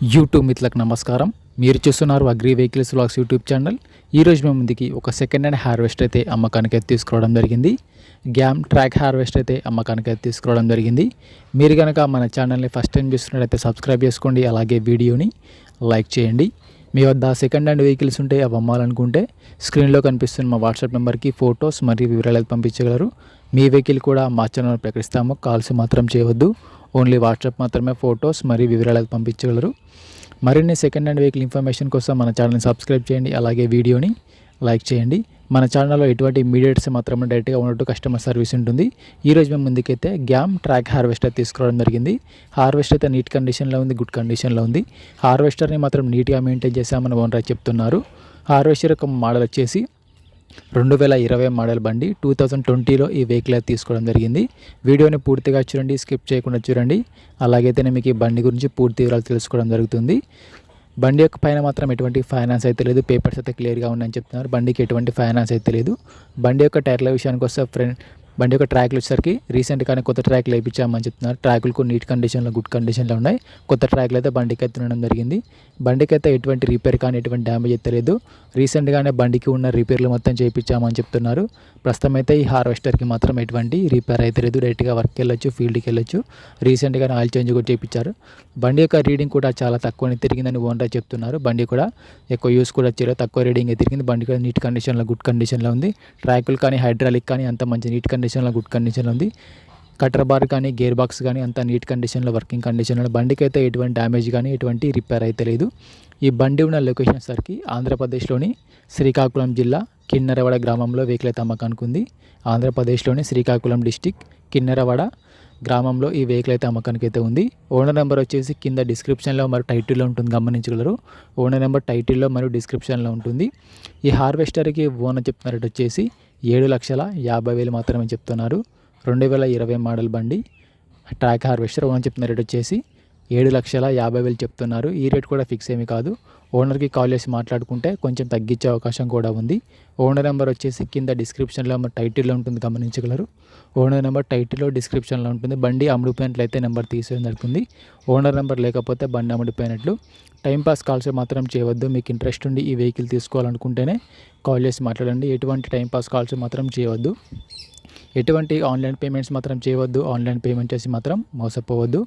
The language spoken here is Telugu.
యూట్యూబ్ మిత్రులకు నమస్కారం. మీరు చూస్తున్నారు agri vehicles vlogs YouTube channel ఈరోజు మేము ముందుకి ఒక సెకండ్ హ్యాండ్ హార్వెస్ట్ అయితే అమ్మకానికి అయితే తీసుకురావడం జరిగింది. గ్యామ్ ట్రాక్ హార్వెస్ట్ అయితే అమ్మకానికి అయితే తీసుకురావడం జరిగింది. మీరు కనుక మన ఛానల్ని ఫస్ట్ టైం చూస్తున్నట్లయితే సబ్స్క్రైబ్ చేసుకోండి. అలాగే వీడియోని లైక్ చేయండి. మీ వద్ద సెకండ్ హ్యాండ్ వెహికల్స్ ఉంటే అవి అమ్మాలనుకుంటే స్క్రీన్లో కనిపిస్తున్న మా వాట్సాప్ నెంబర్కి ఫొటోస్ మరియు వివరాలు పంపించగలరు. మీ వెహికల్ కూడా మా ఛానల్ ప్రకటిస్తాము. కాల్స్ మాత్రం చేయవద్దు. ఓన్లీ వాట్సాప్ మాత్రమే ఫొటోస్ మరియు వివరాలు పంపించగలరు. మరిన్ని సెకండ్ హ్యాండ్ వెహికల్ ఇన్ఫర్మేషన్ కోసం మన ఛానల్ని సబ్స్క్రైబ్ చేయండి అలాగే వీడియోని లైక్ చేయండి. మన ఛానల్లో ఎటువంటి ఇమీడియట్స్ మాత్రమే డైరెక్ట్గా ఉన్నట్టు కస్టమర్ సర్వీస్ ఉంటుంది. ఈ రోజు మేము ముందుకైతే గ్యామ్ ట్రాక్ హార్వెస్టర్ తీసుకురావడం జరిగింది. హార్వెస్టర్ అయితే నీట్ కండిషన్లో ఉంది గుడ్ కండిషన్లో ఉంది. హార్వెస్టర్ని మాత్రం నీట్గా మెయింటైన్ చేశామని ఓనర్ చెప్తున్నారు. హార్వెస్టర్ యొక్క మోడల్ వచ్చేసి రెండు వేల ఇరవై మోడల్ బండి టూ థౌజండ్ ట్వంటీలో ఈ వెహికల్ అయితే తీసుకోవడం జరిగింది. వీడియోని పూర్తిగా చూడండి స్కిప్ చేయకుండా చూడండి. అలాగైతేనే మీకు ఈ బండి గురించి పూర్తి వివరాలు తెలుసుకోవడం జరుగుతుంది. బండి యొక్క పైన మాత్రం ఎటువంటి ఫైనాన్స్ అయితే లేదు పేపర్స్ అయితే క్లియర్గా ఉన్నాయని చెప్తున్నారు. బండికి ఎటువంటి ఫైనాన్స్ అయితే లేదు. బండి యొక్క టైర్ల విషయానికి వస్తే ఫ్రెండ్ బండి యొక్క ట్రాక్లు వచ్చేసరికి రీసెంట్గానే కొత్త ట్రాక్లు వేయించామని చెప్తున్నారు. ట్రాకులకు నీట్ కండిషన్లో గుడ్ కండిషన్లో ఉన్నాయి. కొత్త ట్రాక్లు అయితే బండికి అయితే ఉండడం జరిగింది. బండికి అయితే ఎటువంటి రిపేర్ కానీ ఎటువంటి డ్యామేజ్ అయితే లేదు. రీసెంట్గానే బండికి ఉన్న రిపేర్లు మొత్తం చేయించామని చెప్తున్నారు. ప్రస్తుతం అయితే ఈ హార్వెస్టర్కి మాత్రం ఎటువంటి రిపేర్ అయితే లేదు. డైరెక్ట్గా వర్క్కి వెళ్ళొచ్చు ఫీల్డ్కి వెళ్ళొచ్చు. రీసెంట్గానే ఆయిల్ చేంజ్ కూడా చేయించారు. బండి యొక్క రీడింగ్ కూడా చాలా తక్కువ తిరిగిందని ఓనర్ చెప్తున్నారు. బండి కూడా ఎక్కువ యూస్ కూడా చేయలేదు. తక్కువ రీడింగ్ తిరిగింది. బండి కూడా నీట్ కండిషన్లో గుడ్ కండిషన్లో ఉంది. ట్రాకులు కానీ హైడ్రాలిక్ కానీ అంత మంచి నీట్ కండిషన్ కండిషన్లో గుడ్ కండిషన్లో ఉంది. కటర్ బార్ కానీ గేర్ బాక్స్ కానీ అంత నీట్ కండిషన్లో వర్కింగ్ కండిషన్లో బండికి అయితే ఎటువంటి డ్యామేజ్ కానీ ఎటువంటి రిపేర్ అయితే లేదు. ఈ బండి ఉన్న లొకేషన్ సరికి ఆంధ్రప్రదేశ్లోని శ్రీకాకుళం జిల్లా కిన్నెరవాడ గ్రామంలో వెహికల్ అయితే అమ్మకానికి ఉంది ఆంధ్రప్రదేశ్లోని శ్రీకాకుళం డిస్టిక్ కిన్నెరవాడ గ్రామంలో ఈ వెహికల్ అయితే అమ్మకానికి అయితే ఉంది. ఓనర్ నెంబర్ వచ్చేసి కింద డిస్క్రిప్షన్లో మరియు టైటిల్లో ఉంటుంది గమనించగలరు. ఓనర్ నెంబర్ టైటిల్లో మరియు డిస్క్రిప్షన్లో ఉంటుంది. ఈ హార్వెస్టర్కి ఓనర్ చెప్తున్నట్టు వచ్చేసి ఏడు లక్షల యాభై వేలు మాత్రమే చెప్తున్నారు. రెండు వేల ఇరవై మోడల్ బండి ట్రాక్ హార్వెస్టర్ ఓన్ చెప్తున్న రేట్ వచ్చేసి ఏడు లక్షల యాభై వేలు చెప్తున్నారు. ఈ రేట్ కూడా ఫిక్స్ ఏమీ కాదు. ఓనర్కి కాల్ చేసి మాట్లాడుకుంటే కొంచెం తగ్గించే అవకాశం కూడా ఉంది. ఓనర్ నెంబర్ వచ్చేసి కింద డిస్క్రిప్షన్లో టైటిల్లో ఉంటుంది గమనించగలరు. ఓనర్ నెంబర్ టైటిల్లో డిస్క్రిప్షన్లో ఉంటుంది. బండి అమ్ముడిపోయినట్లయితే నెంబర్ తీసేయడం జరుగుతుంది. ఓనర్ నెంబర్ లేకపోతే బండి అమ్ముడిపోయినట్లు టైంపాస్ కాల్స్ మాత్రం చేయవద్దు. మీకు ఇంట్రెస్ట్ ఉండి ఈ వెహికల్ తీసుకోవాలనుకుంటేనే కాల్ చేసి మాట్లాడండి. ఎటువంటి టైంపాస్ కాల్స్ మాత్రం చేయవద్దు. ఎటువంటి ఆన్లైన్ పేమెంట్స్ మాత్రం చేయవద్దు. ఆన్లైన్ పేమెంట్ చేసి మాత్రం మోసపోవద్దు.